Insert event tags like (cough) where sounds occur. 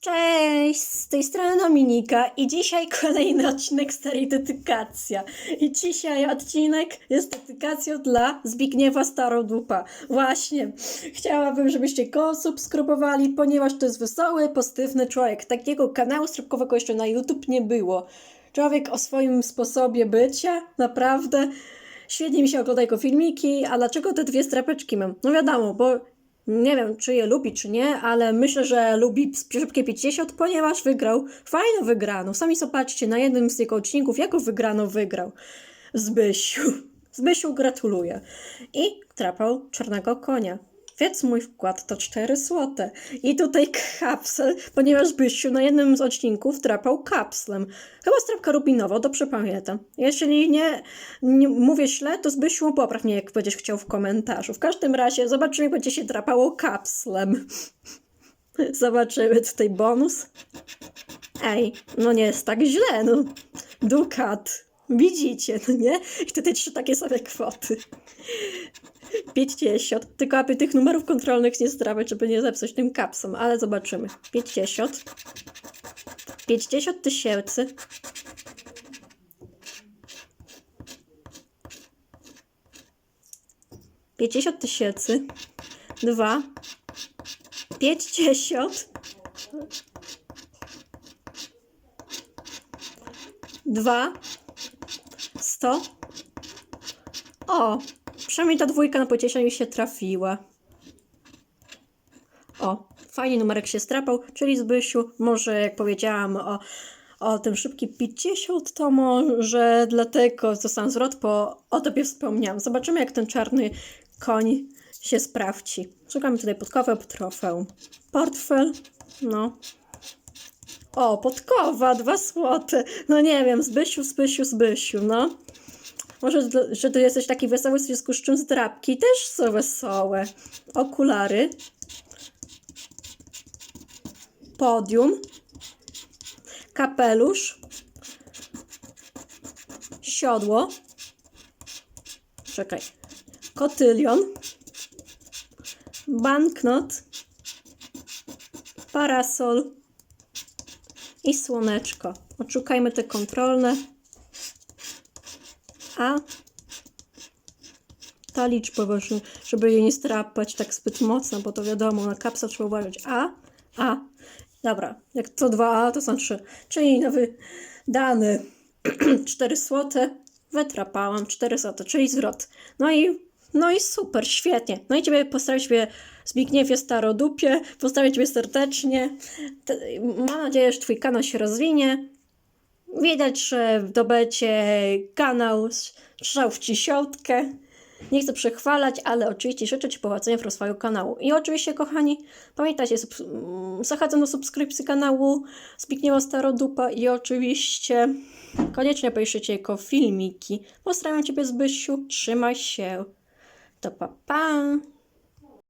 Cześć, z tej strony Dominika i dzisiaj (laughs) kolejny odcinek serii Dedykacja. I dzisiaj odcinek jest dedykacją dla Zbigniewa Starodupa. Właśnie, chciałabym, żebyście go subskrybowali, ponieważ to jest wesoły, pozytywny człowiek. Takiego kanału stripkowego jeszcze na YouTube nie było. Człowiek o swoim sposobie bycia, naprawdę. Świetnie mi się ogląda jego filmiki, a dlaczego te dwie strapeczki mam? No wiadomo, bo nie wiem, czy je lubi, czy nie, ale myślę, że lubi szybkie 50, ponieważ wygrał fajną wygraną. Sami zobaczcie na jednym z jego odcinków, jaką wygraną wygrał. Zbysiu. Zbysiu gratuluję. I trapał czarnego konia. Więc mój wkład to 4 złote. I tutaj kapsel, ponieważ Bysiu na jednym z odcinków trapał kapslem. Chyba strapka rubinowa, dobrze pamiętam. Jeśli nie, nie mówię źle, to Zbysiu popraw mnie, jak będziesz chciał w komentarzu. W każdym razie zobaczymy, jak będzie się trapało kapslem. (laughs) Zobaczymy tutaj bonus. Ej, no nie jest tak źle, no. Dukat. Widzicie, no nie? I tutaj trzy takie same kwoty. 50. Tylko aby tych numerów kontrolnych nie zdrawać, żeby nie zepsuć tym kapsom, ale zobaczymy. 50. 50 tysięcy. Pięćdziesiąt tysięcy. Dwa. Pięćdziesiąt. Dwa. Sto. O, przynajmniej ta dwójka na pocieszeniu się trafiła. O, fajnie numerek się strapał, czyli Zbysiu, może jak powiedziałam o, o tym szybkim 50, to może dlatego został zwrot, bo o tobie wspomniałam. Zobaczymy, jak ten czarny koń się sprawdzi. Szukamy tutaj podkowę, trofeum. Portfel, no. O, podkowa, dwa złote. No nie wiem, Zbysiu, Zbysiu, Zbysiu, no. Może, że ty jesteś taki wesoły, w związku z czym zdrabki też są wesołe. Okulary. Podium. Kapelusz. Siodło. Czekaj. Kotylion. Banknot. Parasol. I słoneczko. Odszukajmy te kontrolne. A ta liczba właśnie, żeby jej nie strapać tak zbyt mocno, bo to wiadomo, na kapsa trzeba uważać. A, A, dobra, jak to 2A, to są 3. Czyli nowy dany (clears throat) 4 złote, wytrapałam 4 złote, czyli zwrot. No i, no i super, świetnie. No i Ciebie postawię Ciebie Zbigniewie Starodupie, postawię Ciebie serdecznie. Mam nadzieję, że Twój kanał się rozwinie. Widać, że zdobędzie kanał strzał w ciesiątkę. Nie chcę przechwalać, ale oczywiście życzę Ci powodzenia w rozwoju kanału. I oczywiście, kochani, pamiętajcie, subs- mm, zachęcam do subskrypcji kanału Zbigniewa Starodupa i oczywiście koniecznie obejrzyjcie jego filmiki. Pozdrawiam Ciebie Zbysiu, trzymaj się. To pa pa!